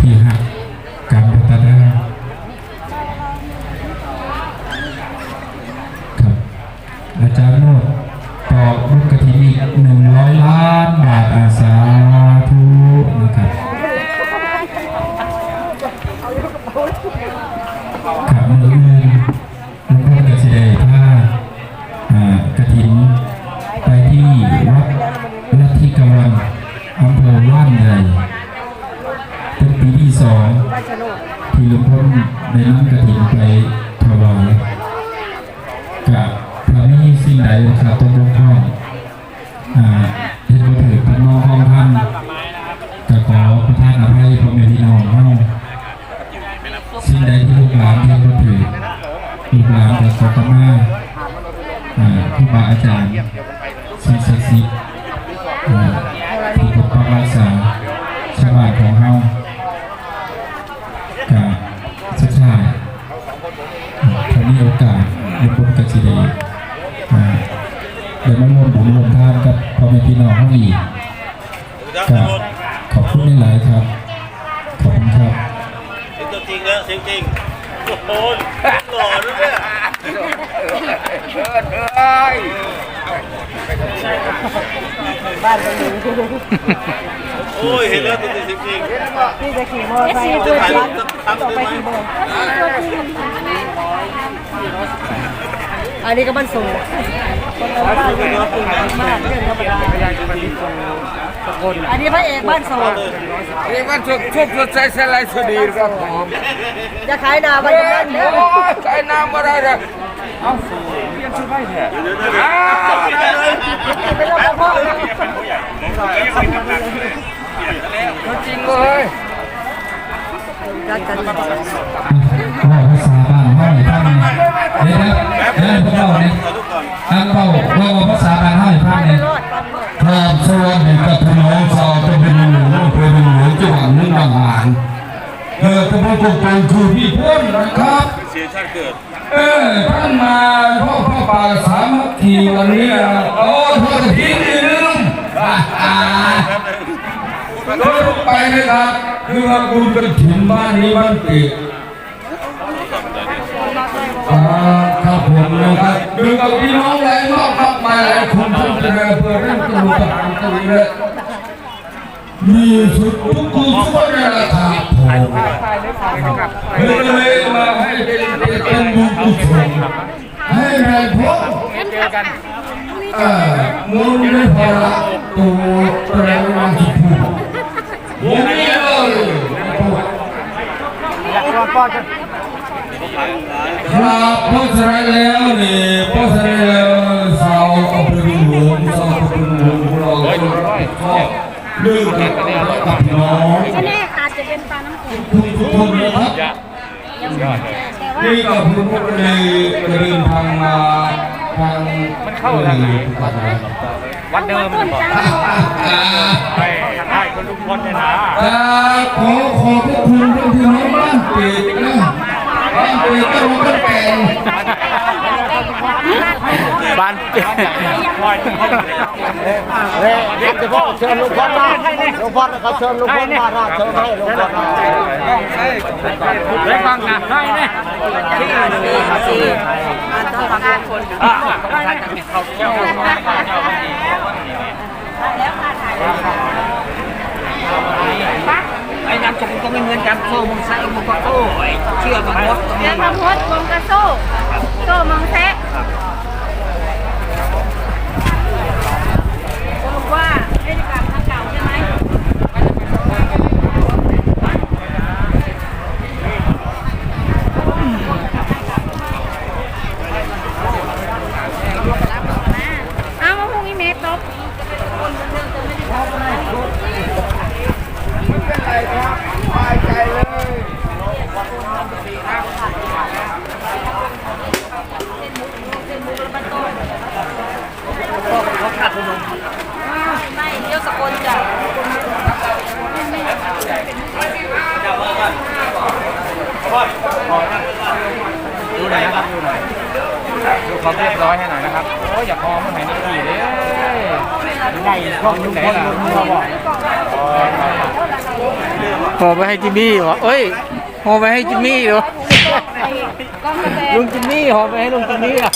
ที่หักการพัฒนาครับอาจารย์โนดต่อบุญกฐินอีกหนึ่งร้อยล้านบาทอาสาธุนะครับขับมืออื่นหลวงพ่อกสิเดผ้าอ่ากฐินไปที่วัดลัทธิกวันอำเภอว่านใหญ่ ได้นำกฐินไปถวายกับพระมีสิ่งใดขาดตกบกพร่องอ่าเห็นบ่ถือเป็นนองของท่านก็ขอประทานอภัยพ่อแม่พี่น้องเฮาสิ่งใดที่ลูกหลานเห็นบ่ถือลูกหลานก็ขอกมาอ่าครูบาอาจารย์สิ่งศักดิ์สิทธิ์ เดี๋ยวมาร่วมบุญร่วมทานกับพ่อแม่พี่น้องเฮาอีกก็ขอบคุณหลายๆครับ ขอบคุณครับเสียงตัวจริงนะเสียงจริงโอ้โหหล่อด้วยเนี่ยโอ้ยเห็นแล้วตัวจริงเสียงจริงนี่จะขี่มอเตอร์ไซค์จะเพื่อถ่ายรูร้าปนตั้งต่อได้ไปไหมกี่โมง อันนี้ก็มันสูงคนละบ้านเลยสูงมากเรื่องธรรมดาอันนี้พระเอกบ้านโสดเรียกว่าทุกทุกทุกใจสลายสุดีครับผมจะขายนาบ้านอยู่นั่นเด้อโอ้ยน้ำอะไรเนี่ยเอาเปลี่ยนชุดให้แท้อ้าวเป็นโรคกระเพาะนะจริงเลยจัดกัน นทางเป้าว่าภาษาบานเฮาให้ฟังเนี่ยอมดพร้อมสวัสดีกับพี่น้องชาวตำบลหลวงอำเภอหลวงจังหวัดมุกดาหารเออตำบลกงกงคือพี่พ้นนะครับเสียชาติเกิดเออท่านมาพ่อพ่อป่าสามัคคีวันนี้โอ้พ่อกระถิ่นนี่ลืมไปนะครับคือว่าบุญกระถิ่นบ้านนี้บ้านติดครับผมนะครับดูกับพี่น้องหลายรอบมากมายหลายคนทุกท่านเพื่อเรื่องตัวต่างๆตัวนี้เลยมี สุดทุกคนทุกคนนะครับผมเลยมาให้เป็นเป็นบุญกุศลให้แรงพบเอ่อมูลนิธิละตัวแปลว่าที่พูดมูลนิธิเลยครับพราะฉะนั้นแล้วนี่พราะฉะนั้นแล้วสาวอำเภอหลวงสาวอำเภอหลวงของเราก็เรื่อ งกับกับน้องแน่อาจจะเป็นปลาน้ำจืดทุกทุกคนนะครับแต่ว่านี่กับคุณพวกเลยเดินทางมาทางมันเข้าทางไหนวัดเดิมบอกไปทางใต้คนลุงพลเนี่ยนะขอขอบพระคุณท่านพี่น้องบ้านเป็ดนะบ้านเป็ดก็รู้กันเป็น บ้านเด็กเฉพาะเชิญลูกพ่อมาลูกพ่อเขาเชิญลูกพ่อมาราเชิญให้ลูกพ่อมาได้ฟังนะให้เนี่ยที่สี่สี่ต้องทำคนเขาเที่ยวไอ้น้ำจงก็ไม่เหมือนกันโซ่มึงใส่มึงก็โซ่เชื่อมันมดแล้วมาพดวงกระโซ่ โซ่เมังแซะสรุปว่าได้กลับทางเก่าใช่ไหม เอามาพรุ่งนี้เมตรตบ ไม่เที่ยวสกลจ้ะ ดูหน่อยนะครับดูหน่อยดูความเรียบร้อยให้หน่อยนะครับโอ้ยอย่าพอมันไหนนี่ดีเลยได้ช่องยุคไหนล่ะเขาบอกหอไปให้จิมมี่เหรอเอ้ยหอไปให้จิมมี่เหรอก้อนกาแฟลุงจิมมี่หอไปให้ลุงจิมมี่อะ